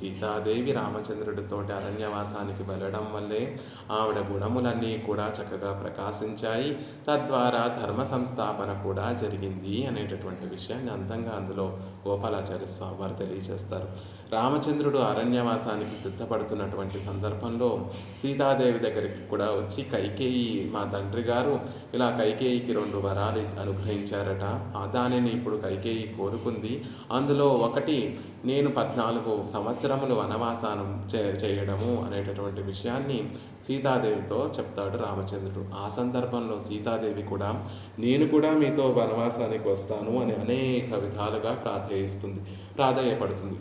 సీతాదేవి రామచంద్రుడితోటి అరణ్యవాసానికి వెళ్ళడం వల్లే ఆవిడ గుణములన్నీ కూడా చక్కగా ప్రకాశించాయి. తద్వారా ధర్మ సంస్థాపన కూడా జరిగింది అనేటటువంటి విషయాన్ని అందంగా అందులో గోపాలాచార్య స్వామి వారు తెలియజేస్తారు. రామచంద్రుడు అరణ్యవాసానికి సిద్ధపడుతున్నటువంటి సందర్భంలో సీతాదేవి దగ్గరికి కూడా వచ్చి కైకేయి మా తండ్రి గారు ఇలా కైకేయికి రెండు వరాలు అనుగ్రహించారట. ఆ దానిని ఇప్పుడు కైకేయి కోరుకుంది. అందులో ఒకటి నేను పద్నాలుగు సంవత్సరములు వనవాసానం చే చేయడము అనేటటువంటి విషయాన్ని సీతాదేవితో చెప్తాడు రామచంద్రుడు. ఆ సందర్భంలో సీతాదేవి కూడా నేను కూడా మీతో వనవాసానికి వస్తాను అని అనేక విధాలుగా ప్రాధేయిస్తుంది ప్రాధేయపడుతుంది.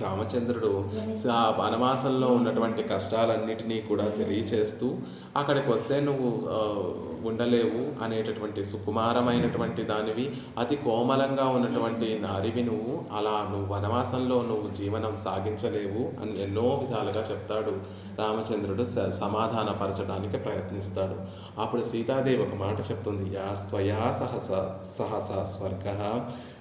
రామచంద్రుడు సా వనవాసంలో ఉన్నటువంటి కష్టాలన్నిటినీ కూడా తెలియచేస్తూ అక్కడికి వస్తే నువ్వు ఉండలేవు అనేటటువంటి సుకుమారమైనటువంటి దానివి అతి కోమలంగా ఉన్నటువంటి నారివి నువ్వు అలా నువ్వు వనవాసంలో నువ్వు జీవనం సాగించలేవు అని ఎన్నో విధాలుగా చెప్తాడు రామచంద్రుడు స సమాధానపరచడానికి ప్రయత్నిస్తాడు. అప్పుడు సీతాదేవి ఒక మాట చెప్తుంది యా స్త్వయా సహస సహస స్వర్గ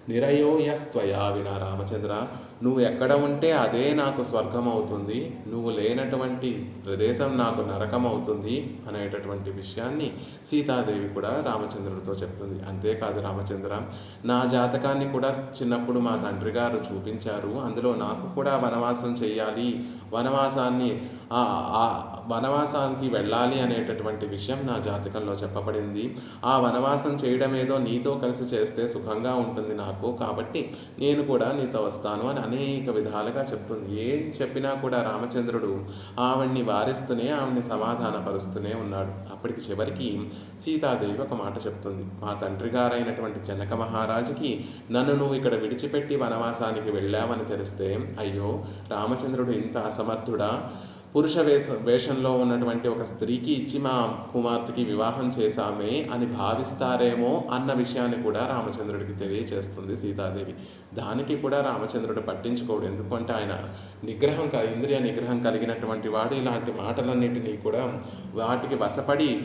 నిరయోయస్త్వయా వినా రామచంద్ర. నువ్వు ఎక్కడ ఉంటే అదే నాకు స్వర్గం అవుతుంది నువ్వు లేనటువంటి ప్రదేశం నాకు నరకం అవుతుంది అనేటటువంటి విషయాన్ని సీతాదేవి కూడా రామచంద్రుడితో చెప్తుంది. అంతేకాదు రామచంద్ర నా జాతకాన్ని కూడా చిన్నప్పుడు మా తండ్రి గారు చూపించారు. అందులో నాకు కూడా వనవాసం చేయాలి. వనవాసాన్ని ఆ ఆ వనవాసానికి వెళ్ళాలి అనేటటువంటి విషయం నా జాతకంలో చెప్పబడింది. ఆ వనవాసం చేయడం ఏదో నీతో కలిసి చేస్తే సుఖంగా ఉంటుంది నాకు. కాబట్టి నేను కూడా నీతో వస్తాను అని అనేక విధాలుగా చెప్తుంది. ఏం చెప్పినా కూడా రామచంద్రుడు ఆవిడ్ని వారిస్తూనే ఆవిడ్ని సమాధానపరుస్తూనే ఉన్నాడు. అప్పటికి చివరికి సీతాదేవి ఒక మాట చెప్తుంది. మా తండ్రి గారైనటువంటి జనక మహారాజుకి నన్ను నువ్వు ఇక్కడ విడిచిపెట్టి వనవాసానికి వెళ్ళావని తెలిస్తే అయ్యో రామచంద్రుడు ఇంత అసమర్థుడా? పురుష వేష వేషంలో ఉన్నటువంటి ఒక స్త్రీకి ఇచ్చి మా కుమార్తెకి వివాహం చేశామే అని భావిస్తారేమో అన్న విషయాన్ని కూడా రామచంద్రుడికి తెలియచేస్తుంది సీతాదేవి. దానికి కూడా రామచంద్రుడు పట్టించుకోడు. ఎందుకంటే ఆయన నిగ్రహం క- ఇంద్రియ నిగ్రహం కలిగినటువంటి వాడు. ఇలాంటి మాటలన్నింటినీ కూడా వాటికి వసపడి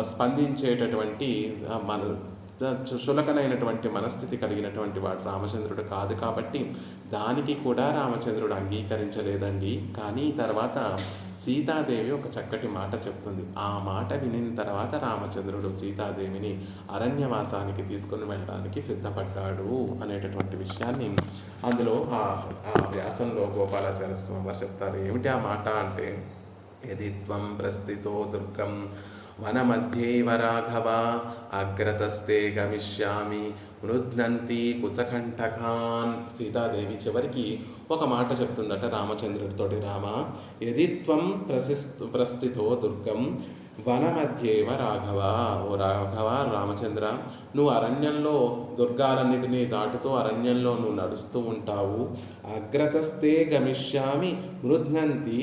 స్పందించేటటువంటి మన చులకనైనటువంటి మనస్థితి కలిగినటువంటి వాడు రామచంద్రుడు కాదు కాబట్టి దానికి కూడా రామచంద్రుడు అంగీకరించలేదండి. కానీ తర్వాత సీతాదేవి ఒక చక్కటి మాట చెప్తుంది. ఆ మాట వినిన తర్వాత రామచంద్రుడు సీతాదేవిని అరణ్యవాసానికి తీసుకుని వెళ్ళడానికి సిద్ధపడ్డాడు అనేటటువంటి విషయాన్ని అందులో ఆ ఆ వ్యాసంలో గోపాలాచార్య స్వామి వారు చెప్తారు. ఏమిటి ఆ మాట అంటే యది త్వం ప్రస్థితో దుర్గం వనమధ్యేవ రాఘవ అగ్రతస్తే గమిష్యామి మృద్నంతి కుసకంఠకాన్ సీతాదేవి చివరికి ఒక మాట చెప్తుందట రామచంద్రుడితోటి రామ ఎది త్వం ప్రసిస్ ప్రస్థితో దుర్గం వనమధ్యేవ రాఘవ ఓ రాఘవ రామచంద్ర నువ్వు అరణ్యంలో దుర్గాలన్నిటినీ దాటుతూ అరణ్యంలో నువ్వు నడుస్తూ ఉంటావు అగ్రతస్తే గమిష్యామి మృద్నంతి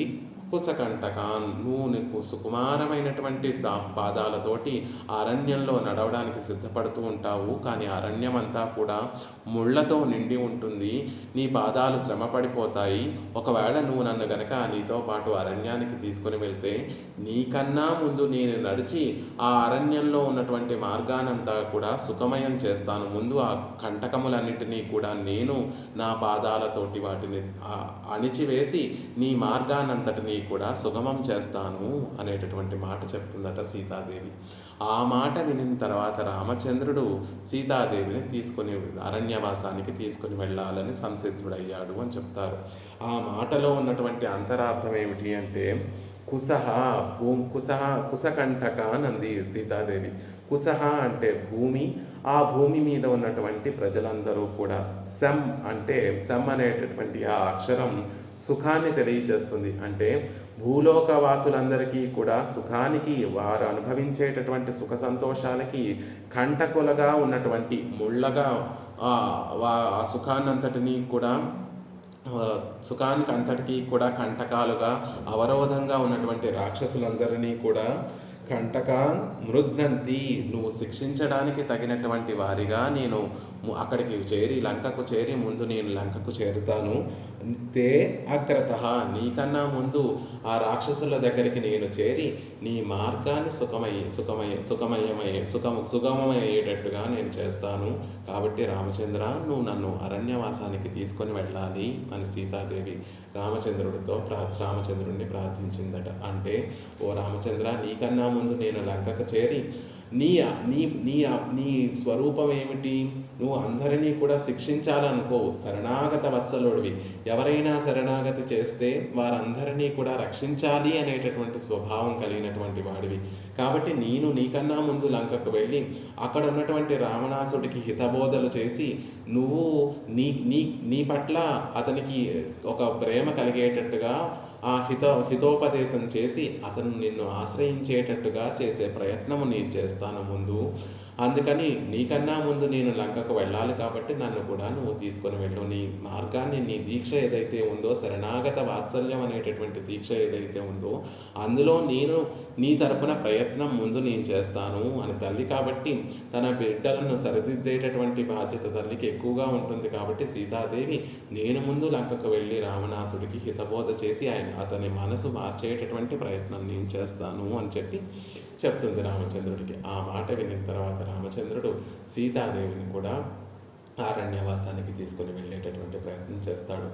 కుసకంటకాన్ నువ్వు నీకు సుకుమారమైనటువంటి దా పాదాలతోటి అరణ్యంలో నడవడానికి సిద్ధపడుతూ ఉంటావు. కానీ అరణ్యం అంతా కూడా ముళ్ళతో నిండి ఉంటుంది. నీ పాదాలు శ్రమ పడిపోతాయి ఒకవేళ నువ్వు నన్ను గనక నీతో పాటు అరణ్యానికి తీసుకుని వెళ్తే నీకన్నా ముందు నేను నడిచి ఆ అరణ్యంలో ఉన్నటువంటి మార్గానంతా కూడా సుఖమయం చేస్తాను. ముందు ఆ కంటకములన్నిటినీ కూడా నేను నా పాదాలతోటి వాటిని అణిచివేసి నీ మార్గానంతటిని కూడా సుగమం చేస్తాను అనేటటువంటి మాట చెప్తుందట సీతాదేవి. ఆ మాట వినిన తర్వాత రామచంద్రుడు సీతాదేవిని తీసుకొని అరణ్యవాసానికి తీసుకొని వెళ్ళాలని సంసిద్ధుడయ్యాడు అని చెప్తారు. ఆ మాటలో ఉన్నటువంటి అంతరార్థం ఏమిటి అంటే కుసహ భూ కుసహ కుసకంఠక నంది సీతాదేవి. కుసహ అంటే భూమి. ఆ భూమి మీద ఉన్నటువంటి ప్రజలందరూ కూడా శం అంటే శం అనేటటువంటి ఆ అక్షరం సుఖాన్ని తెలియజేస్తుంది. అంటే భూలోక వాసులందరికీ కూడా సుఖానికి వారు అనుభవించేటటువంటి సుఖ సంతోషాలకి కంటకులగా ఉన్నటువంటి ముళ్ళగా ఆ సుఖాన్నంతటిని సుఖాన్నంతటినీ కూడా సుఖానికి అంతటికీ కూడా కంటకాలుగా అవరోధంగా ఉన్నటువంటి రాక్షసులందరినీ కూడా కంటక మృద్నంతి నువ్వు శిక్షించడానికి తగినటువంటి వారిగా నేను అక్కడికి చేరి లంకకు చేరి ముందు నేను లంకకు చేరుతాను. తే అగ్రత. నీకన్నా ముందు ఆ రాక్షసుల దగ్గరికి నేను చేరి నీ మార్గాన్ని సుఖమయ్యి సుఖమయ్య సుఖమయమయ్యే సుఖం సుగమమయ్యేటట్టుగా నేను చేస్తాను. కాబట్టి రామచంద్ర నువ్వు నన్ను అరణ్యవాసానికి తీసుకొని వెళ్ళాలి అని సీతాదేవి రామచంద్రుడితో ప్రా రామచంద్రుడిని ప్రార్థించిందట. అంటే ఓ రామచంద్ర నీకన్నా ముందు నేను లంకకు చేరి నీ నీ నీ నీ స్వరూపం ఏమిటి? నువ్వు అందరినీ కూడా శిక్షించాలనుకో శరణాగత వత్సలుడివి. ఎవరైనా శరణాగతి చేస్తే వారందరినీ కూడా రక్షించాలి అనేటటువంటి స్వభావం కలిగినటువంటి వాడివి. కాబట్టి నేను నీకన్నా ముందు లంకకు వెళ్ళి అక్కడ ఉన్నటువంటి రావణాసుడికి హితబోధలు చేసి నువ్వు నీ నీ నీ పట్ల అతనికి ఒక ప్రేమ కలిగేటట్టుగా ఆ హిత హితోపదేశం చేసి అతను నిన్ను ఆశ్రయించేటట్టుగా చేసే ప్రయత్నము నేను చేస్తాను. ముందు అందుకని నీకన్నా ముందు నేను లంకకు వెళ్ళాలి కాబట్టి నన్ను కూడా నువ్వు తీసుకొని వెళ్ళు. నీ మార్గాన్ని నీ దీక్ష ఏదైతే ఉందో శరణాగత వాత్సల్యం అనేటటువంటి దీక్ష ఏదైతే ఉందో అందులో నేను నీ తరపున ప్రయత్నం ముందు నేను చేస్తాను అని తల్లి. కాబట్టి తన బిడ్డలను సరిదిద్దేటటువంటి బాధ్యత తల్లికి ఎక్కువగా ఉంటుంది కాబట్టి సీతాదేవి నేను ముందు లంకకు వెళ్ళి రావణాసుడికి హితబోధ చేసి ఆయన అతని మనసు మార్చేటటువంటి ప్రయత్నం నేను చేస్తాను అని చెప్పి చెప్తుంది రామచంద్రుడికి. ఆ మాట విన్న తర్వాత రామచంద్రుడు సీతాదేవిని కూడా అరణ్యవాసానికి తీసుకొని వెళ్ళేటటువంటి ప్రయత్నం చేస్తాడు.